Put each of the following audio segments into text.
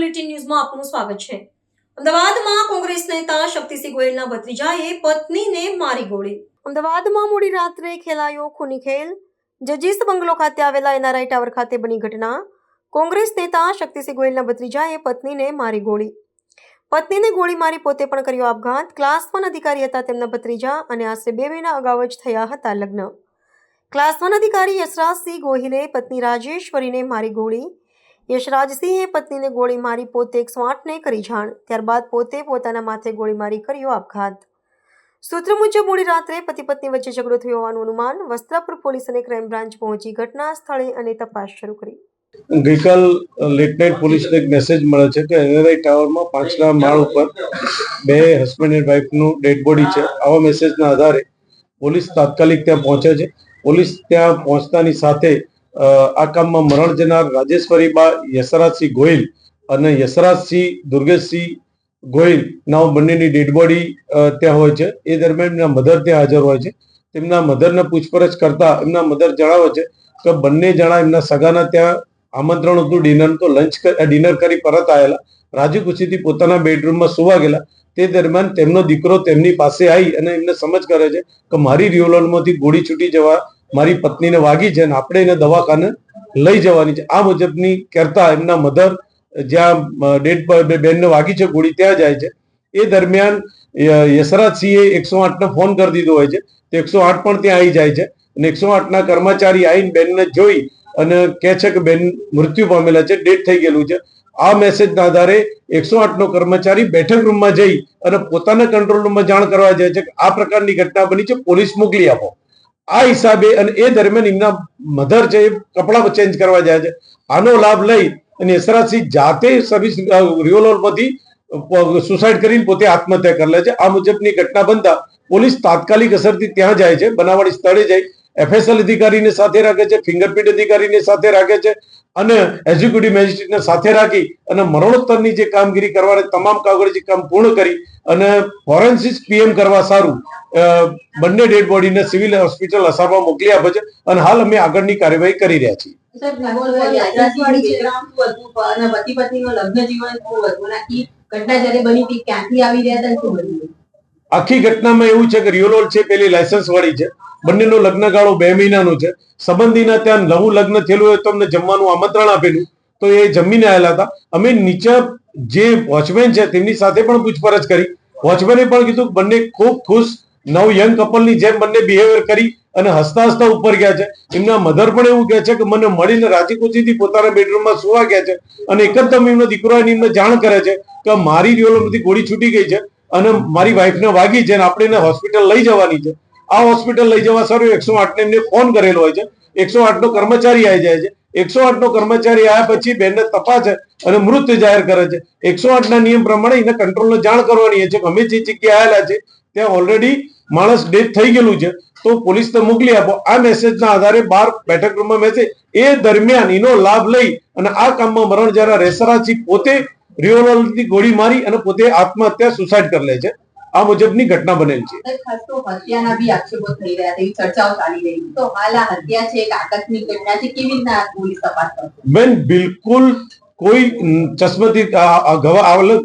Bulletin ન્યૂઝમાં આપનું સ્વાગત છે. અમદાવાદમાં કોંગ્રેસ નેતા શક્તિસિંહ ગોયલના ભત્રીજાએ પત્નીને મારી ગોળી. અમદાવાદમાં મોડી રાત્રે ખેલાયો ખૂની ખેલ. જજીસ બંગલો ખાતે આવેલા એનઆરઆઈ ટાવર ખાતે બની ઘટના. કોંગ્રેસ નેતા શક્તિસિંહ ગોયલના ભત્રીજાએ પત્નીને મારી ગોળી. પત્નીને ગોળી મારી પોતે પણ કર્યો આપઘાત. ક્લાસ વન અધિકારી હતા તેમના ભત્રીજા અને આશરે બે મહિના અગાઉ જ થયા હતા લગ્ન. ક્લાસ વન અધિકારી યશરાજસિંહ ગોહિલે પત્ની રાજેશ્વરીને મારી ગોળી. યશરાજસિંહે પત્નીને ગોળી મારી પોતે એકસો આઠને કરી જાણ. ત્યારબાદ પોતે પોતાના માથે ગોળીમારી કર્યો આપઘાત. સૂત્ર મુજબ મોડી રાત્રે પતિ પત્ની વચ્ચે ઝઘડો થયો હોવાનું અનુમાન વસ્ત્રાપુર પોલીસ અને ક્રાઇમ બ્રાન્ચ પહોંચી ઘટના સ્થળે અને તપાસ શરૂ કરી. ગઈકાલ લેટ નાઇટ પોલીસને એક મેસેજ મળે છે કે એનઆરઆઈ ટાવરમાં પાંચના માળ ઉપર બે હસબન્ડ એન્ડ વાઇફનું ડેડ બોડી છે. આવા મેસેજના આધારે પોલીસ તાત્કાલિક ત્યાં પહોંચે છે. પોલીસ ત્યાં પહોંચતાની સાથે આ કામમાં મરણ જનાર રાજેશ્વરી બા યશરાજસિંહ ગોહિલ અને યશરાજસિંહ દુર્ગેશસિંહ ગોહિલ ના બંનેની ડેડ બોડી ત્યાં હોય છે. એ દરમિયાન એમના મધર ત્યાં હાજર હોય છે. તેમના મધરને પૂછપરછ કરતા એમના મધર જણાવે છે કે બંને જણા એમના સગાના ત્યાં આમંત્રણ હતું. ડિનર તો લંચ ડિનર કરી પરત આવેલા. રાજી ખુશીથી પોતાના બેડરૂમમાં સુવા ગયેલા. તે દરમિયાન તેમનો દીકરો તેમની પાસે આવી અને એમને સમજ કરે છે કે મારી રિવોલ્વરમાંથી ગોળી છૂટી જવા મારી પત્નીને વાગી છે અને આપણે એને દવાખાને લઈ જવાની છે. આ મુજબની કરતા એમના મધર જ્યાં ડેડ બેનને વાગી છે, ગોળી ત્યાં જાય છે. એ દરમિયાન યશરાજસિંહે એકસો આઠને ફોન કરી દીધો હોય છે. તો એકસો આઠ પણ ત્યાં આવી જાય છે. અને એકસો આઠના કર્મચારી આવીને બેનને જોઈ અને કહે છે કે બેન મૃત્યુ પામેલા છે, ડેડ થઈ ગયેલું છે. આ મેસેજના આધારે એકસો આઠનો કર્મચારી બેઠક રૂમમાં જઈ અને પોતાના કંટ્રોલ રૂમમાં જાણ કરવા જાય છે કે આ પ્રકારની ઘટના બની છે, પોલીસ મોકલી આપો. આ હિસાબે અને એ દરમિયાન એમના મધર છે એ કપડા ચેન્જ કરવા જાય છે. આનો લાભ લઈ અને યશરાજસિંહ જાતે સર્વિસ રિવોલ્વરમાંથી સુસાઇડ કરીને પોતે આત્મહત્યા કરી લે છે. આ મુજબની ઘટના બનતા પોલીસ તાત્કાલિક અસરથી ત્યાં જાય છે. બનાવટી સ્થળે જાય એફએસએલ અધિકારીને સાથે રાખે છે ફિંગરપ્રિન્ટ અધિકારીને સાથે રાખે છે. અને એક્ઝિક્યુટિવ મેજિસ્ટ્રેટને સાથે રાખી અને મરણોત્તરની જે કામગીરી કરવાની તમામ કાગળજી કામ પૂર્ણ કરી અને ફોરેન્સિક પીએમ કરવા સારું બંને ડેડ બોડીને સિવિલ હોસ્પિટલ અસારમાં મોકલી આપે છે અને હાલ અમે આગળની કાર્યવાહી કરી રહ્યા છીએ. આખી ઘટનામાં એવું છે કે રિયોલોલ છે પેલી લાયસન્સ વાળી છે. બંનેનો લગ્નગાળો બે મહિનાનો છે. સંબંધીના ત્યાં નવું લગ્ન થયેલું હોય તો અમને જમવાનું આમંત્રણ આપેલું. તો એ જમીને આવેલા હતા. અમે નીચે જે વોચમેન છે તેમની સાથે પણ પૂછપરછ કરી. વોચમેને પણ કીધું બંને ખૂબ ખુશ, નવ યંગ કપલની જેમ બંને બિહેવિયર કરી અને હસતા હસતા ઉપર ગયા છે. એમના મધર પણ એવું કહે છે કે મને મળીને રાજીખુશીથી પોતાના બેડરૂમમાં સુવા ગયા છે અને એકદમ એમનો દીકરો આવીને એમને જાણ કરે છે કે મારી રિવોલ્વરમાંથી ગોળી છૂટી ગઈ છે અને મારી વાઈફને વાગી છે અને આપણે એને હોસ્પિટલ લઈ જવાની છે. આ હોસ્પિટલ લઈ જવા સારું. એકસો આઠને એમને ફોન કરેલો હોય છે. એકસો આઠ નો કર્મચારી આવી જાય છે. એકસો આઠ નો કર્મચારી આવ્યા પછી બેનને તપાસે અને મૃત્યુ જાહેર કરે છે. એકસો આઠ ના નિયમ પ્રમાણે એને કંટ્રોલને જાણ કરવાની છે. અમે જે જગ્યાએ આવેલા છે, ત્યાં ઓલરેડી માણસ ડેથ થઈ ગયેલું છે. તો પોલીસને મોકલી આપો. આ મેસેજના આધારે બાર બેઠક રૂમમાં મેસેજ એ દરમિયાન એનો લાભ લઈ અને આ કામમાં મરણ જરા રેસરાજી પોતે રિવોલ્વરથી ગોળી મારી અને પોતે આત્મહત્યા સુસાઇડ કરી લે છે. આ મુજબની ઘટના બનેલ છે. હત્યાના બી આક્ષેપો થઈ રહ્યા છે ચર્ચાઓ ચાલી રહી તો હાલ આ હત્યા છે એક આકસ્મિક ઘટના છે કેવી રીતના પોલીસ તપાસ કરશે? બેન બિલકુલ કોઈ ચશ્મતી ગવા આવેલો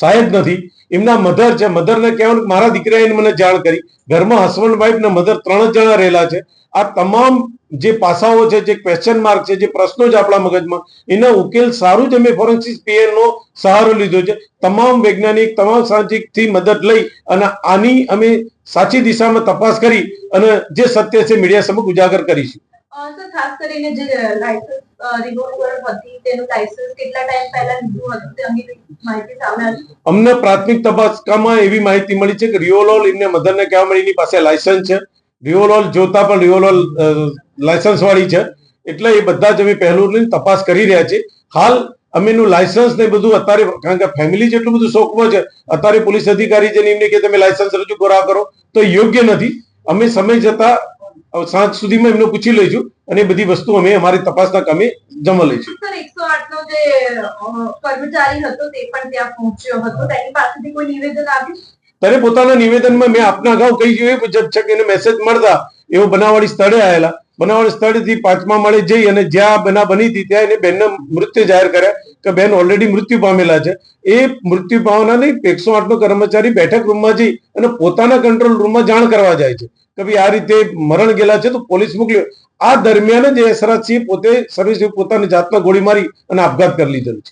સાહેબ નથી. એમના મધર છે. મધરને કહેવાનું મારા દીકરાએ મને જાણ કરી. ઘરમાં હસબન્ડ વાઈફ ને મધર ત્રણ જણા રહેલા છે. આ તમામ જે પાસાઓ છે, જે ક્વેશ્ચન માર્ક છે, જે પ્રશ્નો છે આપણા મગજમાં, એના ઉકેલ સારું જ અમે ફોરેન્સિક પીએન નો સહારો લીધો છે. તમામ વૈજ્ઞાનિક, તમામ સાહજિકથી મદદ લઈ અને આની અમે સાચી દિશામાં તપાસ કરી અને જે સત્ય છે મીડિયા સમક્ષ ઉજાગર કરીશું. ખાસ કરીને જે લાયસન્સ રિન્યુઅલ હતી તેનું લાયસન્સ કેટલા ટાઈમ પહેલા લીધું હતું તે અંગે અમને પ્રાથમિક તપાસમાં એવી માહિતી મળી છે કે રિયોલોલ એમને મધરને કહેવા મળી એની પાસે લાયસન્સ છે. રિયોલોલ જોતા પણ રિયોલોલ લાયસન્સ વાળી છે. એટલે એ બધા જ અમે પહેલું તપાસ કરી રહ્યા છે હાલ અમે એનું લાયસન્સ ને બધું અત્યારે, કારણ કે ફેમિલી જેટલું બધું શોખમાં છે, અત્યારે પોલીસ અધિકારી છે એમને કે તમે લાયસન્સ રજૂ કરા કરો, તો યોગ્ય નથી. અમે સમય જતા સાંજ સુધીમાં એમને પૂછી લઈશું અને બધી વસ્તુ અમે અમારી તપાસના કામે જમા લઈશું. સર એકસો આઠ નો જે કર્મચારી હતો તે પણ ત્યાં પહોંચ્યો હતો. તેની પાસેથી કોઈ નિવેદન આવ્યું? ત્યારે પોતાના નિવેદનમાં મેં આપના અગાઉ કહી જોયું એ મુજબ છે કે એને મેસેજ મળતા. એવો બનાવવાળી સ્થળે આવેલા બનાવવાળી સ્થળેથી પાંચમા માળે જઈ અને જ્યાં બના બની હતી ત્યાં એને બેનને મૃત્યુ જાહેર કર્યા. કે બેન ઓલરેડી મૃત્યુ પામેલા છે. એ મૃત્યુ પામવાના એકસો આઠ નો કર્મચારી બેઠક રૂમમાં જઈ અને પોતાના કંટ્રોલ રૂમમાં જાણ કરવા જાય છે. કે ભાઈ આ રીતે મરણ ગયેલા છે તો પોલીસ મોકલ્યો આ દરમિયાન જ સિંહ પોતે સર્વિસ પોતાની જાતમાં ગોળી મારી અને આપઘાત કરી લીધેલ છે.